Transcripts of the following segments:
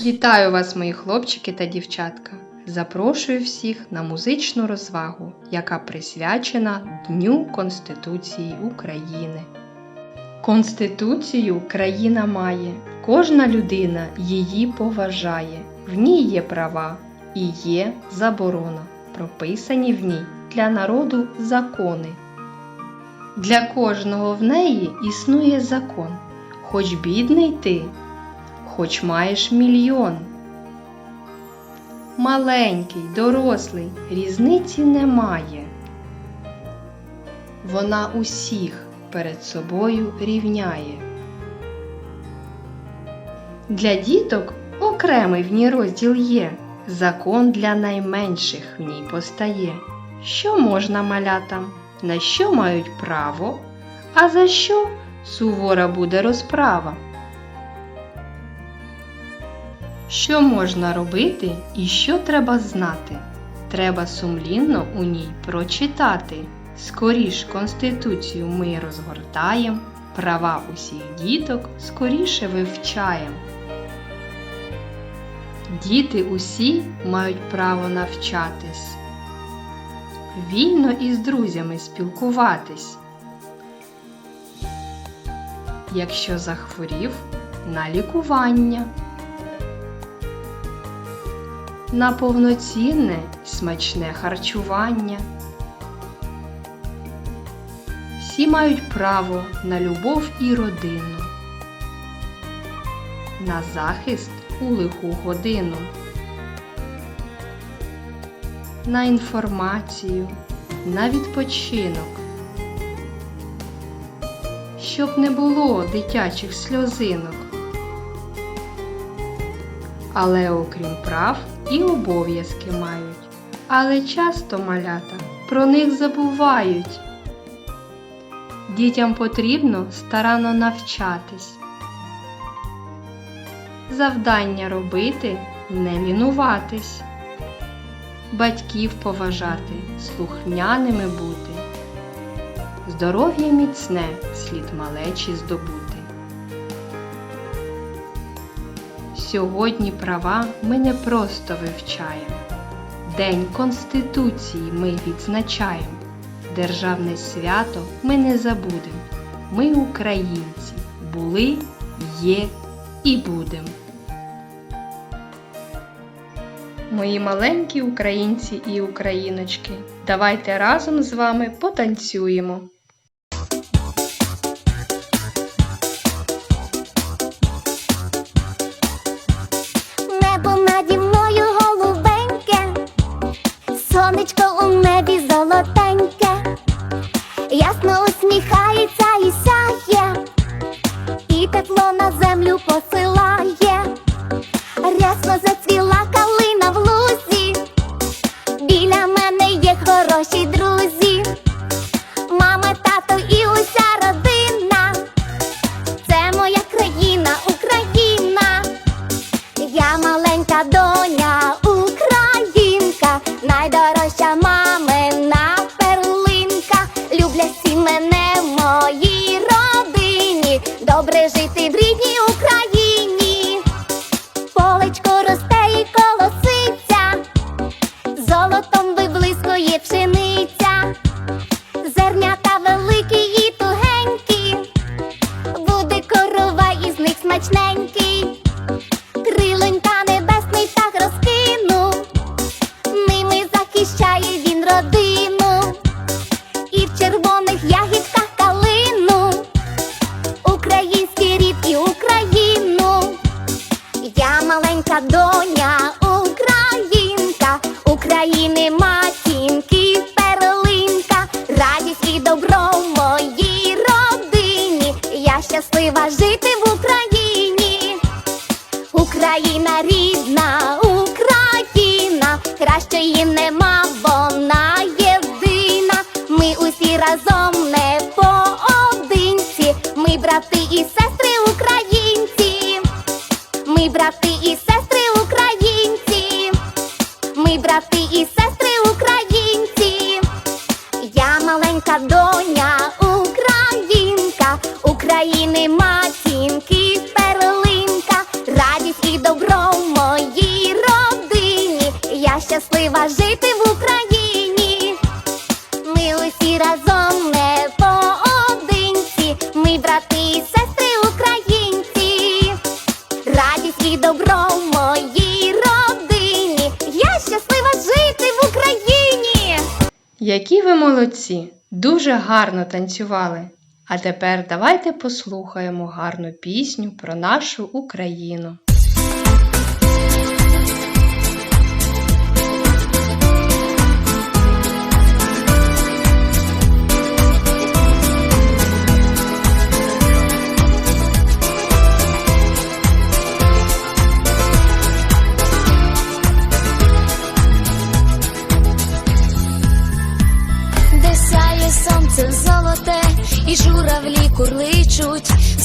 Вітаю вас, мої хлопчики та дівчатка! Запрошую всіх на музичну розвагу, яка присвячена Дню Конституції України. Конституцію країна має, кожна людина її поважає. В ній є права і є заборона, прописані в ній для народу закони. Для кожного в неї існує закон, хоч бідний ти, хоч маєш мільйон. Маленький, дорослий, різниці немає. Вона усіх перед собою рівняє. Для діток окремий в ній розділ є. Закон для найменших в ній постає. Що можна малятам, на що мають право, а за що сувора буде розправа. Що можна робити і що треба знати? Треба сумлінно у ній прочитати. Скоріш Конституцію ми розгортаєм, права усіх діток скоріше вивчаєм. Діти усі мають право навчатись, вільно із друзями спілкуватись. Якщо захворів на лікування на повноцінне смачне харчування. Всі мають право на любов і родину, на захист у лиху годину, на інформацію, на відпочинок, щоб не було дитячих сльозинок. Але окрім прав і обов'язки мають, але часто малята про них забувають. Дітям потрібно старанно навчатись, завдання робити, не лінуватись, батьків поважати, слухняними бути, здоров'я міцне слід малечі здобути. Сьогодні права ми не просто вивчаємо. День Конституції ми відзначаємо. Державне свято ми не забудемо. Ми українці були, є і будем. Мої маленькі українці і україночки, давайте разом з вами потанцюємо. Небо наді голубеньке, сонечко у небі золотеньке, ясно усміхається і сяє, і тепло на землю посилає, щаслива жити в Україні. Україна рідна, Україна, кращої нема, вона єдина. Ми усі разом не поодинці. Ми брати і сестри українці. Ми брати і сестри українці. Ми брати і сестри українці. Щаслива жити в Україні. Ми усі разом не поодинці, ми брати і сестри українці. Радість і добро в моїй родині. Я щаслива жити в Україні. Які ви молодці! Дуже гарно танцювали. А тепер давайте послухаємо гарну пісню про нашу Україну.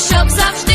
щоб завжди.